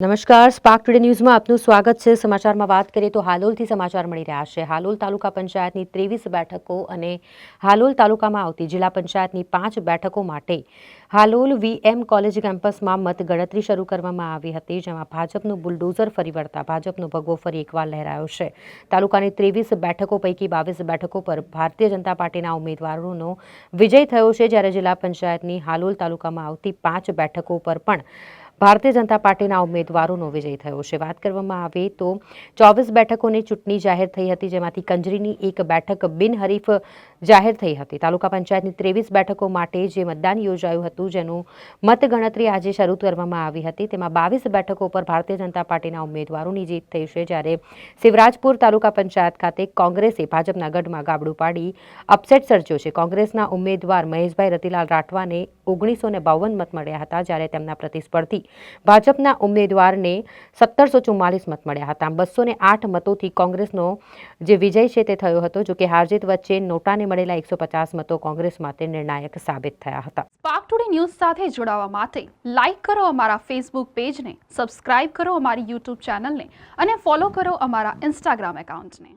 નમસ્કાર, spark today ન્યૂઝમાં આપનું સ્વાગત છે. સમાચારમાં વાત કરીએ તો હાલોલથી સમાચાર મળી રહ્યા છે. હાલોલ તાલુકા પંચાયતની ત્રેવીસ બેઠકો અને હાલોલ તાલુકામાં આવતી જિલ્લા પંચાયતની પાંચ બેઠકો માટે હાલોલ વીએમ કોલેજ કેમ્પસમાં મતગણતરી શરૂ કરવામાં આવી હતી, જેમાં ભાજપનું બુલડોઝર ફરી વળતા ભાજપનો ભગવો ફરી એકવાર લહેરાયો છે. તાલુકાની ત્રેવીસ બેઠકો પૈકી બાવીસ બેઠકો પર ભારતીય જનતા પાર્ટીના ઉમેદવારોનો વિજય થયો છે, જ્યારે જિલ્લા પંચાયતની હાલોલ તાલુકામાં આવતી પાંચ બેઠકો પર પણ ભારતીય જનતા પાર્ટીના ઉમેદવારોનો વિજય થયો છે. વાત કરવામાં આવે તો ચોવીસ બેઠકોની ચૂંટણી જાહેર થઈ હતી, જેમાંથી કંજરીની એક બેઠક બિનહરીફ જાહેર થઈ હતી. તાલુકા પંચાયતની ત્રેવીસ બેઠકો માટે જે મતદાન યોજાયું હતું, જેનું મતગણતરી આજે શરૂ કરવામાં આવી હતી. તેમાં બાવીસ બેઠકો પર ભારતીય જનતા પાર્ટીના ઉમેદવારોની જીત થઈ છે, જ્યારે શિવરાજપુર તાલુકા પંચાયત ખાતે કોંગ્રેસે ભાજપના ગઢમાં ગાબડું પાડી અપસેટ સર્જ્યો છે. કોંગ્રેસના ઉમેદવાર મહેશભાઈ રતિલાલ રાઠવાને ઓગણીસો ને મત મળ્યા હતા, જ્યારે તેમના પ્રતિસ્પર્ધી ભાજપના ઉમેદવારને સત્તરસો ચુમ્માલીસ મત મળ્યા હતા. બસો ને આઠ મતોથી કોંગ્રેસનો જે વિજય છે તે થયો હતો, જોકે હારજીત વચ્ચે નોટાને મળેલા એકસો પચાસ મતો કોંગ્રેસ માટે નિર્ણાયક સાબિત થયા હતા. સ્પાર્ક ટુડે ન્યૂઝ સાથે જોડાવા માટે લાઇક કરો અમારા ફેસબુક પેજને, સબસ્ક્રાઇબ કરો અમારી યુટ્યુબ ચેનલને અને ફોલો કરો અમારા ઇન્સ્ટાગ્રામ એકાઉન્ટને.